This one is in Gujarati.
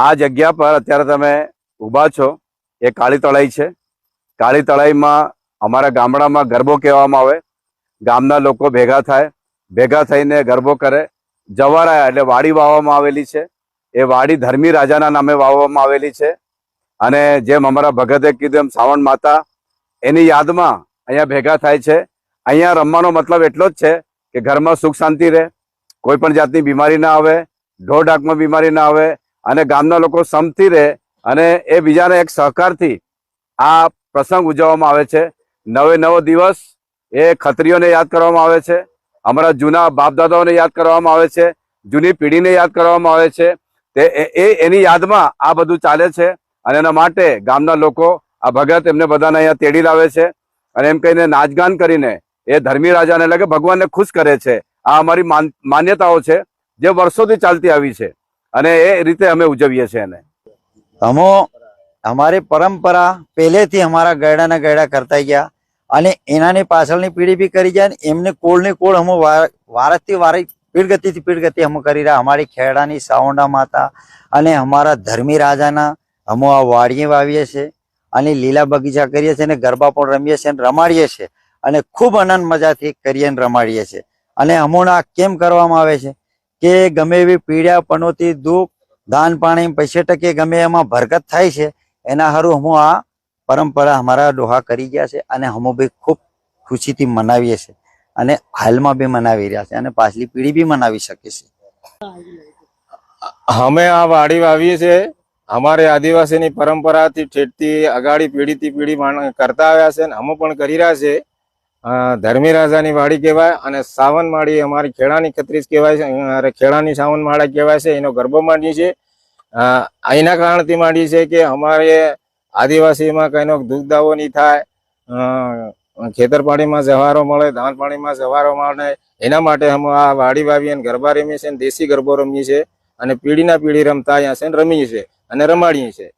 આ જગ્યા પર અત્યારે તમે ઊભા છો. એ કાળી તળાઈ છે. કાળી તળાઈમાં અમારા ગામડામાં ગરબો કહેવામાં આવે. ગામના લોકો ભેગા થાય. ભેગા થઈને ગરબો કરે. જવારા એટલે વાડી વાવવામાં આવેલી છે. એ વાડી ધર્મી રાજાના નામે વાવવામાં આવેલી છે. અને જેમ અમારા ભગતે કીધું એમ સાવણ માતા એની યાદમાં અહીંયા ભેગા થાય છે. અહીંયા રમવાનો મતલબ એટલો જ છે કે ઘરમાં સુખ શાંતિ રહે. કોઈ પણ જાતની બીમારી ના આવે, ઢોર ડાકમાં બીમારી ના આવે અને ગામના લોકો સમથી રહે અને એ બીજાને એક સહકારથી આ પ્રસંગ ઉજવવામાં આવે છે. નવે નવો દિવસ એ ખત્રીઓને યાદ કરવામાં આવે છે. અમારા જૂના બાપદાદાઓને યાદ કરવામાં આવે છે. જૂની પેઢીને યાદ કરવામાં આવે છે. તે એ- એની યાદમાં આ બધું ચાલે છે અને એના માટે ગામના લોકો આ ભગત એમને બધાને અહીંયા તેડી લાવે છે. અને એમ કહીને નાચગાન કરીને એ ધર્મી રાજાને એટલે કે ભગવાનને ખુશ કરે છે. આ અમારી માન- માન્યતાઓ છે જે વર્ષોથી ચાલતી આવી છે. અને એ રીતે અમે ઉજવીએ છીએ એને. હમો અમારી પરંપરા પહેલેથી અમારા ગયડાના ગયડા કરતા ગયા અને એનાની પાછળની પેઢી બી કરી જાય એમને કોળની કોળ વાર- વારસથી વારી પીળગતિથી પીડગતિ અમે કરી રહ્યા. અમારી ખેડાની સાવંડા માતા અને અમારા ધર્મી રાજાના હમો આ વાડીએ વાવીએ છીએ અને લીલા બગીચા કરીએ છીએ અને ગરબા પણ રમીએ છીએ અને રમાડીએ છીએ અને ખૂબ આનંદ મજાથી કરીએ અને રમાડીએ છીએ. અને હમણાં કેમ કરવામાં આવે છે? કે ગમે એવી પીડા પનોતી દુઃખ દાન પાણી પૈસે ટકે ગમે એમાં ભરકત થાય છે, એના હારું હું આ પરંપરા અમારા ડોહા કરી ગયા છે અને હમો બી ખૂબ ખુશીથી મનાવીએ છીએ અને હાલમાં બી મનાવી રહ્યા છે અને પાછલી પેઢી બી મનાવી શકે છે. અમે આ વાડી વાવીએ છીએ. અમારે આદિવાસીની પરંપરાથી ઠેઠથી, અગાડી પેઢીથી પેઢી કરતા આવ્યા છે અને અમે પણ કરી રહ્યા છે. ધર્મી રાજાની વાડી કહેવાય અને સાવન માળી અમારી ખેડાની ખત્રીજ કહેવાય છે. અરે ખેડાની સાવન માળા કહેવાય છે. એનો ગરબો માંડી છે. એના કારણથી માંડીએ છે કે અમારે આદિવાસીમાં કઈનો દુઃખ દાવો નહીં થાય. ખેતરપાણીમાં જવારો મળે ધાન પાણીમાં જવારો મળે. એના માટે અમે આ વાડી વાવી અને ગરબા રમીએ છીએ દેશી ગરબો રમીએ છીએ. અને પેઢીના પેઢી રમતા અહીંયા છે રમીએ છીએ અને રમાડીએ છીએ.